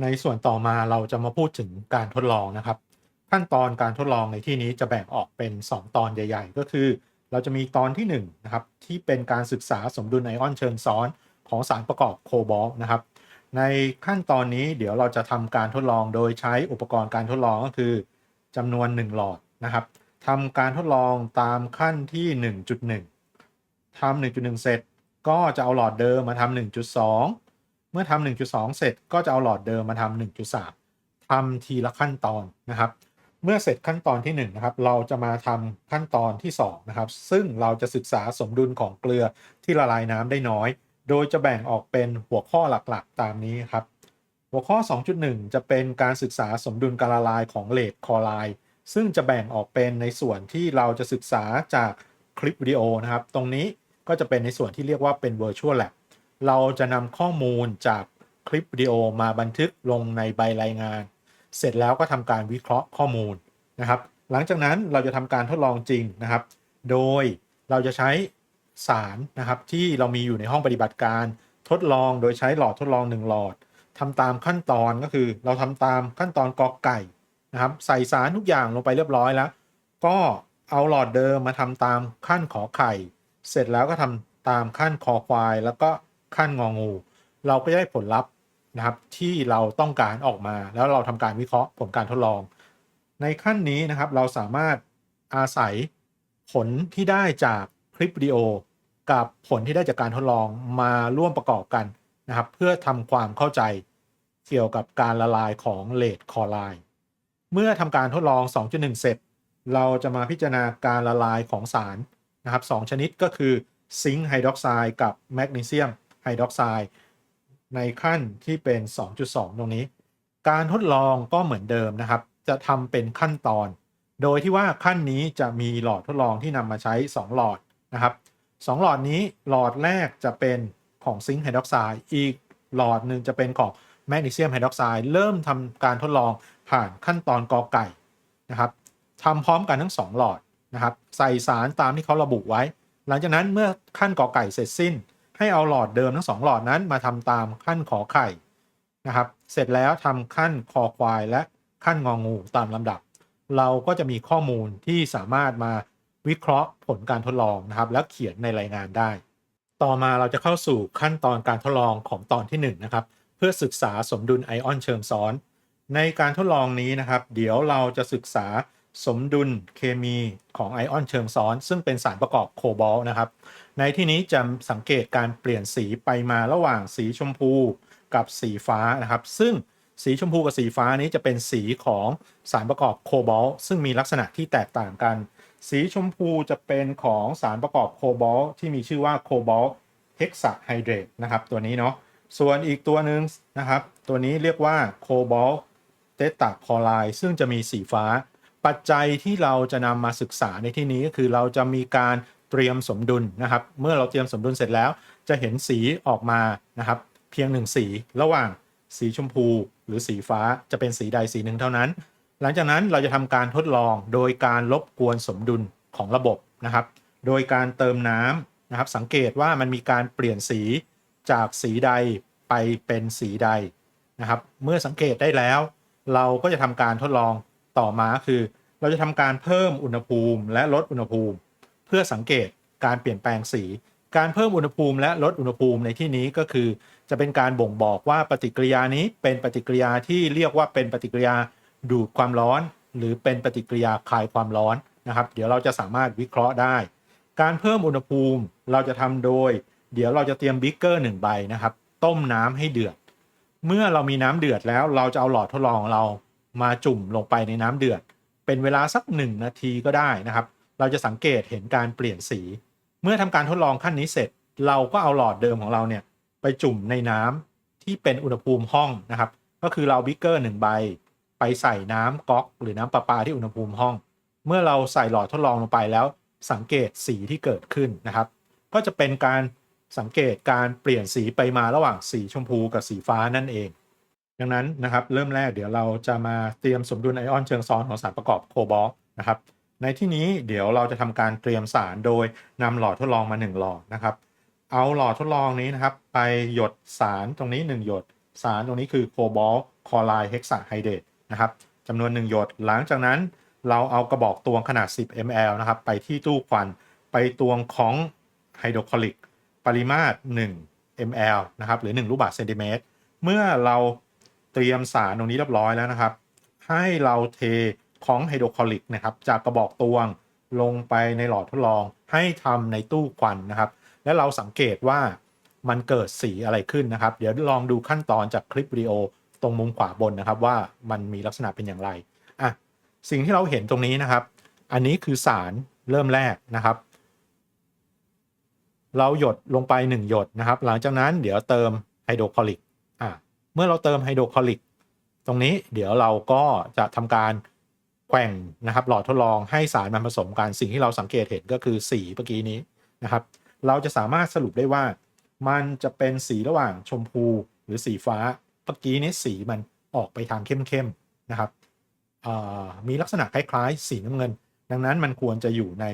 ในส่วนต่อมาเราจะมาพูดถึงการทดลองนะครับ ขั้นตอนการทดลองในที่นี้จะแบ่งออกเป็น 2 ตอนใหญ่ ๆ ก็คือ เราจะมีตอนที่1นะครับที่เป็นการศึกษาสมดุลไอออนเชิงซ้อนของสารประกอบโคบอล์นะครับ ในขั้นตอนนี้เดี๋ยวเราจะทำการทดลองโดยใช้อุปกรณ์การทดลองก็คือจำนวน 1 หลอดนะครับทำการทดลองตามขั้นที่ 1.1ทำ1.1 เสร็จ ก็จะเอาหลอดเดิมมาทำ1.2 เมื่อทำ1.2 เสร็จก็จะเอาหลอดเดิมมาทำ1.3ทำทีละขั้นตอนนะครับ เมื่อเสร็จขั้นตอนที่1นะครับเราจะมาทำขั้นตอนที่2นะครับซึ่งเราจะศึกษาสมดุลของเกลือที่ละลายน้ำได้น้อย โดยจะแบ่งออกเป็นหัวข้อหลักๆ ตามนี้ครับหัวข้อ 2.1 จะเป็นการศึกษาสมดุลการละลายของเลดคอไรด์ซึ่งจะแบ่งออกเป็นในส่วนที่เราจะศึกษาจากคลิปวิดีโอนะครับ ตรงนี้ก็จะเป็นในส่วนที่เรียกว่าเป็น Virtual Lab เราจะนำข้อมูลจากคลิปวิดีโอมาบันทึกลงในใบรายงาน เสร็จแล้วก็ทำการวิเคราะห์ข้อมูลนะครับ หลังจากนั้นเราจะทำการทดลองจริงนะครับ โดยเราจะใช้สารนะครับที่เรามีอยู่ในห้องปฏิบัติการทดลองโดยใช้หลอดทดลอง1หลอดทำตามขั้นตอนก็คือ เราทำตามขั้นตอนกอไก่นะครับใส่สารทุกอย่างลงไปเรียบร้อยแล้ว ก็เอาหลอดเดิมมาทำตามขั้นขอไข่ เสร็จแล้วก็ทำตามขั้นคอควาย แล้วก็ ขั้นงองู เราก็จะได้ผลลัพธ์นะครับ ที่เราต้องการออกมา แล้วเราทำการวิเคราะห์ผลการทดลอง ในขั้นนี้นะครับเราสามารถอาศัยผลที่ได้จากคลิปวิดีโอ กับผลที่ได้จากการทดลองมาร่วมประกอบกันนะครับ เพื่อทำความเข้าใจเกี่ยวกับการละลายของเลดคอไรด์เมื่อทำการทดลอง 2.1 เสร็จ เราจะมาพิจารณาการละลายของสารนะครับสชนิดก็คือซิงค์ไฮดรอกไซด์กับแมกนีเซียม ไฮดรอกไซด์ในขั้นที่เป็น 2.2 ตรงนี้ การทดลองก็เหมือนเดิมนะครับ จะทำเป็นขั้นตอน โดยที่ว่าขั้นนี้จะมีหลอดทดลองที่นำมาใช้ 2 หลอดนะครับ2หลอดนี้หลอดแรกจะเป็นของซิงค์ไฮดรอกไซด์อีกหลอดหนึ่งจะเป็นของแมกนีเซียมไฮดรอกไซด์เริ่มทำการทดลองผ่านขั้นตอนกอไก่นะครับทำพร้อมกันทั้ง 2 หลอดนะครับ ใส่สารตามที่เขาระบุไว้ หลังจากนั้นเมื่อขั้นกอไก่เสร็จสิ้น ให้เอาหลอดเดิมทั้ง 2 หลอดนั้นมาทำตามขั้นขอไข่นะครับ เสร็จแล้วทำขั้นคอควายและขั้นงองูตามลำดับ เราก็จะมีข้อมูลที่สามารถมาวิเคราะห์ผลการทดลองนะครับ และเขียนในรายงานได้ ต่อมาเราจะเข้าสู่ขั้นตอนการทดลองของตอนที่ 1 นะครับ เพื่อศึกษาสมดุลไอออนเชิงซ้อน ในการทดลองนี้นะครับ เดี๋ยวเราจะศึกษา สมดุลเคมีของไอออนเชิงซ้อน ซึ่งเป็นสารประกอบโคบอลนะครับ ในที่นี้จะสังเกตการเปลี่ยนสีไปมาระหว่างสีชมพูกับสีฟ้านะครับ ซึ่งสีชมพูกับสีฟ้านี้จะเป็นสีของสารประกอบโคบอลซึ่งมีลักษณะที่แตกต่างกัน สีชมพูจะเป็นของสารประกอบโคบอลที่มีชื่อว่าโคบอลเฮกซาไฮเดรตนะครับตัวนี้เนาะส่วนอีกตัวหนึ่งนะครับ ตัวนี้เรียกว่าโคบอลเตตาคอไรด์ซึ่งจะมีสีฟ้า ปัจจัยที่เราจะนำมาศึกษาในที่นี้ก็คือเราจะมีการเตรียมสมดุลนะครับ เมื่อเราเตรียมสมดุลเสร็จแล้ว จะเห็นสีออกมานะครับ เพียงหนึ่งสี ระหว่างสีชมพู หรือสีฟ้าจะเป็นสีใดสีหนึ่งเท่านั้น หลังจากนั้นเราจะทำการทดลองโดยการลบกวนสมดุลของระบบนะครับ โดยการเติมน้ำนะครับ สังเกตว่ามันมีการเปลี่ยนสีจากสีใดไปเป็นสีใดนะครับ เมื่อสังเกตได้แล้ว เราก็จะทำการทดลอง ต่อมาคือ เราจะทำการเพิ่มอุณหภูมิและลดอุณหภูมิ เพื่อสังเกตการเปลี่ยนแปลงสี การเพิ่มอุณหภูมิและลดอุณหภูมิในที่นี้ก็คือ จะเป็นการบ่งบอกว่าปฏิกิริยานี้เป็นปฏิกิริยาที่เรียกว่าเป็นปฏิกิริยาดูดความร้อน หรือเป็นปฏิกิริยาคายความร้อนนะครับ เดี๋ยวเราจะสามารถวิเคราะห์ได้ การเพิ่มอุณหภูมิเราจะทำโดย เดี๋ยวเราจะเตรียมบิ๊กเกอร์หนึ่งใบนะครับ ต้มน้ำให้เดือดเมื่อเรามีน้ำเดือดแล้วเราจะเอาหลอดทดลองของเรา มาจุ่มลงไปในน้ำเดือด เป็นเวลาสักหนึ่งนาทีก็ได้นะครับ เราจะสังเกตเห็นการเปลี่ยนสี เมื่อทำการทดลองขั้นนี้เสร็จ เราก็เอาหลอดเดิมของเราเนี่ยไปจุ่มในน้ำที่เป็นอุณหภูมิห้องนะครับ ก็คือเราบิ๊กเกอร์หนึ่งใบ ไปใส่น้ำก๊อก หรือน้ำประปาที่อุณหภูมิห้อง เมื่อเราใส่หลอดทดลองลงไปแล้ว สังเกตสีที่เกิดขึ้นนะครับ ก็จะเป็นการสังเกตการเปลี่ยนสีไปมาระหว่างสีชมพูกับสีฟ้านั่นเอง ดังนั้นนะครับเริ่มแรกเดี๋ยวเราจะมาเตรียมสมดุลไอออนเชิงซ้อนของสารประกอบโคบอลต์นะครับในที่นี้เดี๋ยวเราจะทำการเตรียมสารโดยนำหลอดทดลองมา 1 หลอดนะครับเอาหลอดทดลองนี้นะครับไปหยดสารตรงนี้ 1 หยด สารตรงนี้คือโคบอลต์คลอไรด์เฮกซาไฮเดรตนะครับจำนวน 1 หยด หลังจากนั้นเราเอากระบอกตวงขนาด 10 ml นะครับไปที่ตู้ควันไปตวงของไฮโดรคลอริกปริมาตร 1 ml นะครับหรือ 1 ลูกบาศก์เซนติเมตรเมื่อเรา เตรียมสารตรงนี้เรียบร้อยแล้วนะครับ ให้เราเทของไฮโดรคลอริกนะครับจากกระบอกตวงลงไปในหลอดทดลองให้ทำในตู้ควันนะครับ และเราสังเกตว่ามันเกิดสีอะไรขึ้นนะครับ เดี๋ยวลองดูขั้นตอนจากคลิปวิดีโอตรงมุมขวาบนนะครับ ว่ามันมีลักษณะเป็นอย่างไรอะสิ่งที่เราเห็นตรงนี้นะครับ อันนี้คือสารเริ่มแรกนะครับ เราหยดลงไป 1 หยดนะครับ หลังจากนั้นเดี๋ยวเติมไฮโดรคลอริก เมื่อเราเติมไฮโดรคลอริกตรงนี้เดี๋ยวเราก็จะทำการแกว่งนะครับ หลอดทดลองให้สารมันผสมกันสิ่งที่เราสังเกตเห็นก็คือสีเมื่อกี้นี้นะครับ เราจะสามารถสรุปได้ว่ามันจะเป็นสีระหว่างชมพูหรือสีฟ้าเมื่อกี้นี้สีมันออกไปทางเข้มๆนะครับมีลักษณะคล้ายๆ สีน้ำเงิน ดังนั้นมันควรจะอยู่ใน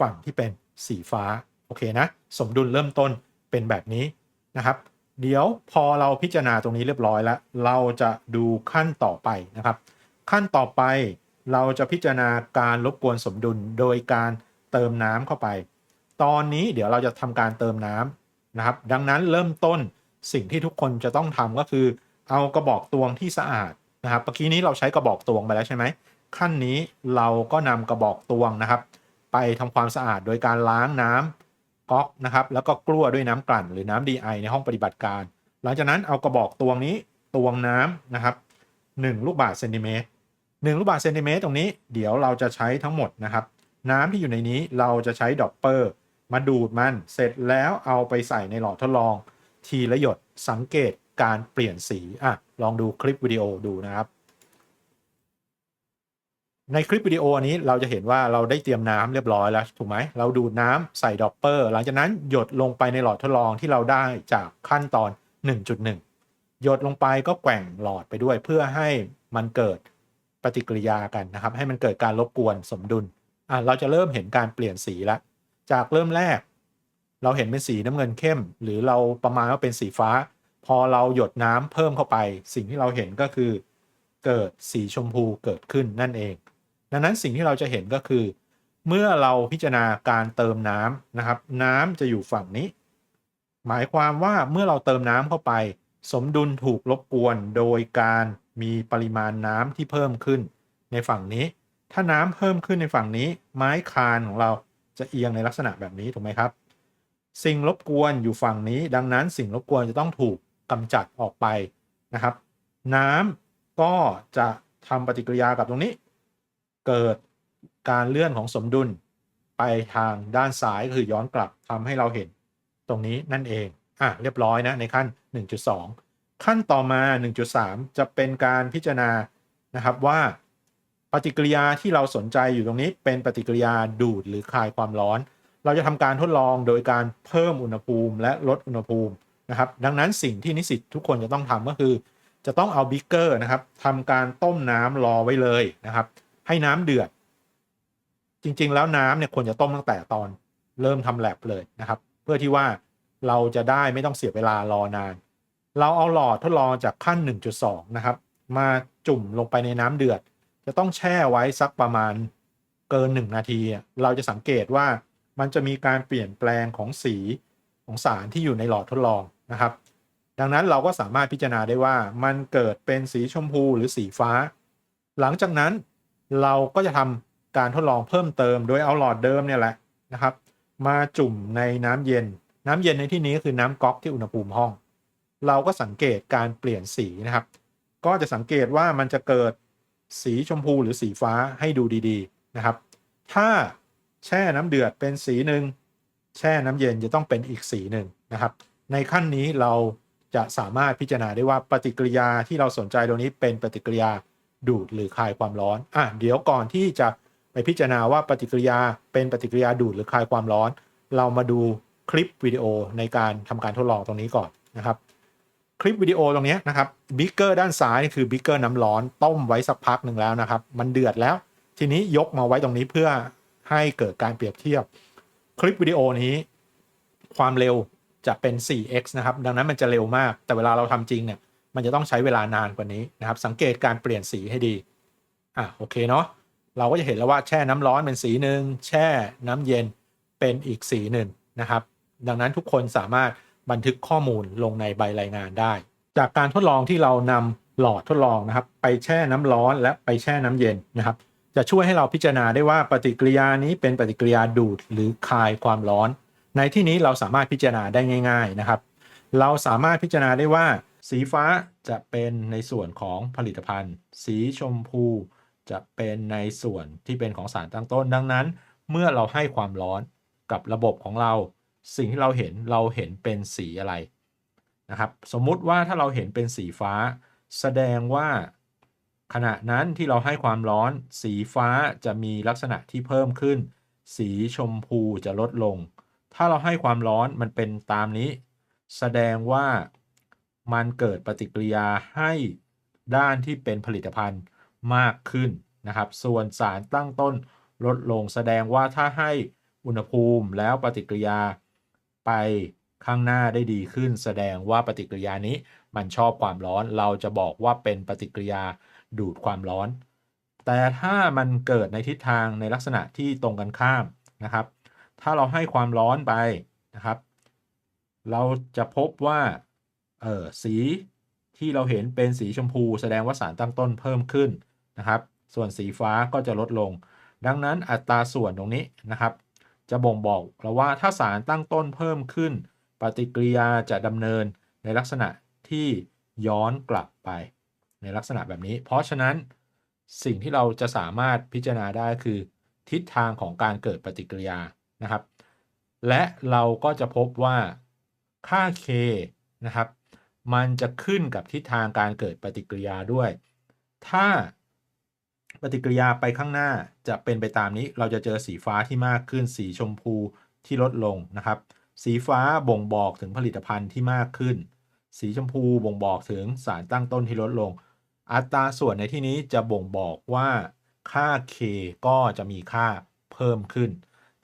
ฝั่งที่เป็นสีฟ้าโอเคนะ สมดุลเริ่มต้นเป็นแบบนี้นะครับ เดี๋ยวพอเราพิจารณาตรงนี้เรียบร้อยแล้ว เราจะดูขั้นต่อไปนะครับ ขั้นต่อไปเราจะพิจารณาการรบกวนสมดุลโดยการเติมน้ำเข้าไป ตอนนี้เดี๋ยวเราจะทำการเติมน้ำนะครับ ดังนั้นเริ่มต้นสิ่งที่ทุกคนจะต้องทำก็คือ เอากระบอกตวงที่สะอาดนะครับเมื่อกี้นี้เราใช้กระบอกตวงไปแล้วใช่ไหมขั้นนี้เราก็นำกระบอกตวงนะครับ ไปทำความสะอาดโดยการล้างน้ำ ก๊อกนะครับแล้วก็กลั้วด้วยน้ำกลั่นหรือน้ำ DI ในห้องปฏิบัติการ หลังจากนั้นเอากระบอกตวงนี้ตวงน้ำนะครับ1ลูกบาศก์เซนติเมตร1ลูกบาศก์เซนติเมตรตรงนี้เดี๋ยวเราจะใช้ทั้งหมดนะครับน้ำที่อยู่ในนี้เราจะใช้ดอปเปอร์มาดูดมันเสร็จแล้วเอาไปใส่ในหลอดทดลอง ทีละหยดสังเกตการเปลี่ยนสีอะลองดูคลิปวิดีโอดูนะครับ ในคลิปวิดีโอนี้เราจะเห็นว่าเราได้เตรียมน้ำเรียบร้อยแล้วถูกไหมเราดูดน้ำใส่ดอปเปอร์ หลังจากนั้นหยดลงไปในหลอดทดลองที่เราได้จากขั้นตอน 1.1 หยดลงไปก็แกว่งหลอดไปด้วย เพื่อให้มันเกิดปฏิกิริยากันนะครับ ให้มันเกิดการรบกวนสมดุลอะเราจะเริ่มเห็นการเปลี่ยนสีแล้วจากเริ่มแรก เราเห็นเป็นสีน้ำเงินเข้ม หรือเราประมาณว่าเป็นสีฟ้า พอเราหยดน้ำเพิ่มเข้าไป สิ่งที่เราเห็นก็คือ เกิดสีชมพูเกิดขึ้นนั่นเอง ดังนั้นสิ่งที่เราจะเห็นก็คือ เมื่อเราพิจารณาการเติมน้ำนะครับ น้ำจะอยู่ฝั่งนี้ หมายความว่าเมื่อเราเติมน้ำเข้าไป สมดุลถูกรบกวนโดยการมีปริมาณน้ำที่เพิ่มขึ้น ในฝั่งนี้ ถ้าน้ำเพิ่มขึ้นในฝั่งนี้ ไม้คานของเราจะเอียงในลักษณะแบบนี้ถูกไหมครับ สิ่งรบกวนอยู่ฝั่งนี้ ดังนั้นสิ่งรบกวนจะต้องถูกกำจัดออกไปนะครับ น้ำก็จะทำปฏิกิริยากับตรงนี้ เกิดการเลื่อนของสมดุลไปทางด้านซ้ายคือย้อนกลับทำให้เราเห็นตรงนี้นั่นเอง อะเรียบร้อยนะในขั้น 1.2 ขั้นต่อมา 1.3 จะเป็นการพิจารณานะครับว่า ปฏิกิริยาที่เราสนใจอยู่ตรงนี้เป็นปฏิกิริยาดูดหรือคลายความร้อน เราจะทำการทดลองโดยการเพิ่มอุณหภูมิและลดอุณหภูมินะครับ ดังนั้นสิ่งที่นิสิตทุกคนจะต้องทำก็คือ จะต้องเอาบิ๊กเกอร์นะครับทำการต้มน้ำรอไว้เลยนะครับ ให้น้ำเดือด จริง ๆ แล้วน้ำเนี่ยควรจะต้มตั้งแต่ตอนเริ่มทำแลบเลยนะครับ เพื่อที่ว่าเราจะได้ไม่ต้องเสียเวลารอนาน เราเอาหลอดทดลองจากขั้น 1.2 นะครับ มาจุ่มลงไปในน้ำเดือด จะต้องแช่ไว้สักประมาณเกิน 1 นาที เราจะสังเกตว่ามันจะมีการเปลี่ยนแปลงของสีของสารที่อยู่ในหลอดทดลองนะครับ ดังนั้นเราก็สามารถพิจารณาได้ว่ามันเกิดเป็นสีชมพูหรือสีฟ้า หลังจากนั้น เราก็จะทำการทดลองเพิ่มเติมโดยเอาหลอดเดิมเนี่ยแหละนะครับ มาจุ่มในน้ำเย็น น้ำเย็นในที่นี้คือน้ำก๊อกที่อุณหภูมิห้อง เราก็สังเกตการเปลี่ยนสีนะครับ ก็จะสังเกตว่ามันจะเกิดสีชมพูหรือสีฟ้าให้ดูดีๆนะครับ ถ้าแช่น้ำเดือดเป็นสีหนึ่งแช่น้ำเย็นจะต้องเป็นอีกสีหนึ่งนะครับ ในขั้นนี้เราจะสามารถพิจารณาได้ว่าปฏิกิริยาที่เราสนใจตรงนี้เป็นปฏิกิริยา ดูดหรือคลายความร้อนอะเดี๋ยวก่อนที่จะไปพิจารณาว่าปฏิกิริยาเป็นปฏิกิริยาดูดหรือคลายความร้อน เรามาดูคลิปวิดีโอในการทำการทดลองตรงนี้ก่อนนะครับ คลิปวิดีโอตรงนี้นะครับบิ๊กเกอร์ด้านซ้ายนี่คือบิ๊กเกอร์น้ำร้อนต้มไว้สักพักหนึ่งแล้วนะครับ มันเดือดแล้ว ทีนี้ยกมาไว้ตรงนี้เพื่อให้เกิดการเปรียบเทียบ คลิปวิดีโอนี้ ความเร็วจะเป็น 4x นะครับ ดังนั้นมันจะเร็วมาก แต่เวลาเราทำจริงเนี่ย มันจะต้องใช้เวลานานกว่านี้นะครับ สังเกตการเปลี่ยนสีให้ดี อะโอเคเนาะ เราก็จะเห็นแล้วว่าแช่น้ำร้อนเป็นสีหนึ่งแช่น้ำเย็นเป็นอีกสีหนึ่งนะครับ ดังนั้นทุกคนสามารถบันทึกข้อมูลลงในใบรายงานได้ จากการทดลองที่เรานำหลอดทดลองนะครับ ไปแช่น้ำร้อนและไปแช่น้ำเย็นนะครับ จะช่วยให้เราพิจารณาได้ว่าปฏิกิริยานี้เป็นปฏิกิริยาดูดหรือคายความร้อน ในที่นี้เราสามารถพิจารณาได้ง่าย ๆนะครับ เราสามารถพิจารณาได้ว่า สีฟ้าจะเป็นในส่วนของผลิตภัณฑ์ สีชมพูจะเป็นในส่วนที่เป็นของสารตั้งต้น ดังนั้น เมื่อเราให้ความร้อนกับระบบของเรา สิ่งที่เราเห็นเราเห็นเป็นสีอะไรนะครับ สมมุติว่าถ้าเราเห็นเป็นสีฟ้า แสดงว่าขณะนั้นที่เราให้ความร้อน สีฟ้าจะมีลักษณะที่เพิ่มขึ้น สีชมพูจะลดลง ถ้าเราให้ความร้อนมันเป็นตามนี้ แสดงว่า มันเกิดปฏิกิริยาให้ด้านที่เป็นผลิตภัณฑ์มากขึ้นนะครับ ส่วนสารตั้งต้นลดลงแสดงว่าถ้าให้อุณหภูมิแล้วปฏิกิริยาไปข้างหน้าได้ดีขึ้น แสดงว่าปฏิกิริยานี้มันชอบความร้อน เราจะบอกว่าเป็นปฏิกิริยาดูดความร้อน แต่ถ้ามันเกิดในทิศทางในลักษณะที่ตรงกันข้ามนะครับ ถ้าเราให้ความร้อนไปนะครับ เราจะพบว่า เออสีที่เราเห็นเป็นสีชมพู แสดงว่าสารตั้งต้นเพิ่มขึ้นนะครับ ส่วนสีฟ้าก็จะลดลง ดังนั้นอัตราส่วนตรงนี้นะครับ จะบ่งบอกเราว่าถ้าสารตั้งต้นเพิ่มขึ้น ปฏิกิริยาจะดำเนินในลักษณะที่ย้อนกลับไป ในลักษณะแบบนี้ เพราะฉะนั้นสิ่งที่เราจะสามารถพิจารณาได้คือ ทิศทางของการเกิดปฏิกิริยานะครับ และเราก็จะพบว่าค่า k นะครับ มันจะขึ้นกับทิศทางการเกิดปฏิกิริยาด้วย ถ้าปฏิกิริยาไปข้างหน้าจะเป็นไปตามนี้ เราจะเจอสีฟ้าที่มากขึ้น สีชมพูที่ลดลงนะครับ สีฟ้าบ่งบอกถึงผลิตภัณฑ์ที่มากขึ้น สีชมพูบ่งบอกถึงสารตั้งต้นที่ลดลง อัตราส่วนในที่นี้จะบ่งบอกว่าค่า k ก็จะมีค่าเพิ่มขึ้น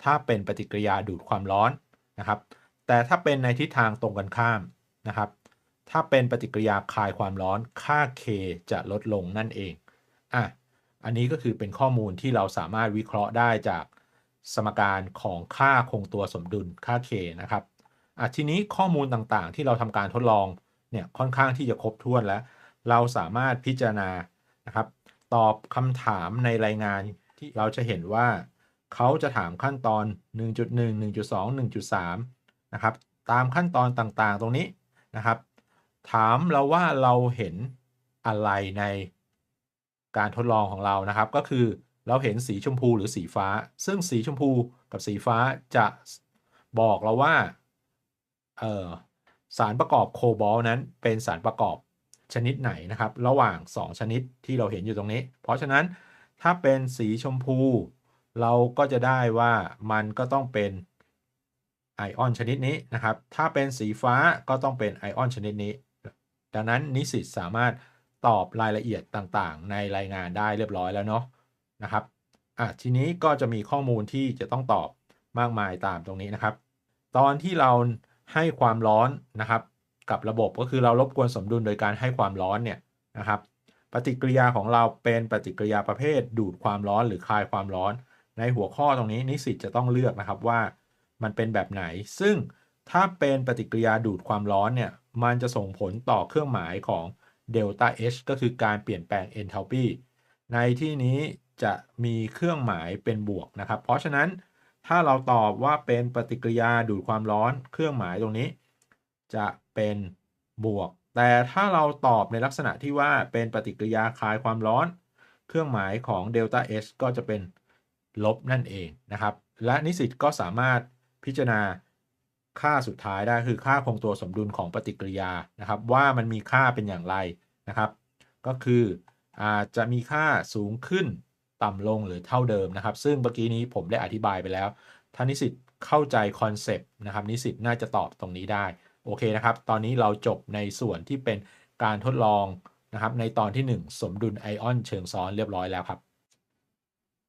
ถ้าเป็นปฏิกิริยาดูดความร้อนนะครับ แต่ถ้าเป็นในทิศทางตรงกันข้ามนะครับ ถ้าเป็นปฏิกิริยาคลายความร้อนค่า k จะลดลงนั่นเองอะอันนี้ก็คือเป็นข้อมูลที่เราสามารถวิเคราะห์ได้จากสมการของค่าคงตัวสมดุลค่า k นะครับอะทีนี้ข้อมูลต่างๆ ที่เราทำการทดลองเนี่ยค่อนข้างที่จะครบถ้วนแล้ว เราสามารถพิจารณานะครับ ตอบคำถามในรายงานที่เราจะเห็นว่าเขาจะถามขั้นตอน 1.1 1.2 1.3 นะครับ ตามขั้นตอนต่างๆ ตรงนี้นะครับ ถามเราว่าเราเห็นอะไรในการทดลองของเรานะครับ ก็คือเราเห็นสีชมพูหรือสีฟ้า ซึ่งสีชมพูกับสีฟ้าจะบอกเราว่าสารประกอบโคบอลนั้นเป็นสารประกอบชนิดไหนนะครับ ระหว่าง 2 ชนิดที่เราเห็นอยู่ตรงนี้ เพราะฉะนั้นถ้าเป็นสีชมพู เราก็จะได้ว่ามันก็ต้องเป็นไอออนชนิดนี้นะครับ ถ้าเป็นสีฟ้าก็ต้องเป็นไอออนชนิดนี้ ดังนั้นนิสิตสามารถตอบรายละเอียดต่างๆ ในรายงานได้เรียบร้อยแล้วเนาะนะครับอะทีนี้ก็จะมีข้อมูลที่จะต้องตอบมากมายตามตรงนี้นะครับ ตอนที่เราให้ความร้อนนะครับกับระบบก็คือเรารบกวนสมดุลโดยการให้ความร้อนเนี่ยนะครับปฏิกิริยาของเราเป็นปฏิกิริยาประเภท ดูดความร้อนหรือคายความร้อน ในหัวข้อตรงนี้นิสิตจะต้องเลือกนะครับว่ามันเป็นแบบไหน ซึ่ง ถ้าเป็นปฏิกิริยาดูดความร้อนเนี่ย มันจะส่งผลต่อเครื่องหมายของเดลต้า H ก็คือการเปลี่ยนแปลง enthalpy ในที่นี้จะมีเครื่องหมายเป็นบวกนะครับ เพราะฉะนั้นถ้าเราตอบว่าเป็นปฏิกิริยาดูดความร้อน เครื่องหมายตรงนี้ จะเป็นบวก แต่ถ้าเราตอบในลักษณะที่ว่าเป็นปฏิกิริยาคลายความร้อน เครื่องหมายของเดลต้า H ก็จะเป็นลบนั่นเองนะครับ และนิสิตก็สามารถพิจารณา ค่าสุดท้ายได้คือค่าคงตัวสมดุลของปฏิกิริยานะครับ ว่ามันมีค่าเป็นอย่างไรนะครับ ก็คืออาจจะมีค่าสูงขึ้นต่ำลงหรือเท่าเดิมนะครับ ซึ่งเมื่อกี้นี้ผมได้อธิบายไปแล้วถ้านิสิตเข้าใจคอนเซปต์นะครับ นิสิตน่าจะตอบตรงนี้ได้ โอเคนะครับ ตอนนี้เราจบในส่วนที่เป็นการทดลองนะครับ ในตอนที่ 1 สมดุลไอออนเชิงซ้อนเรียบร้อยแล้วครับ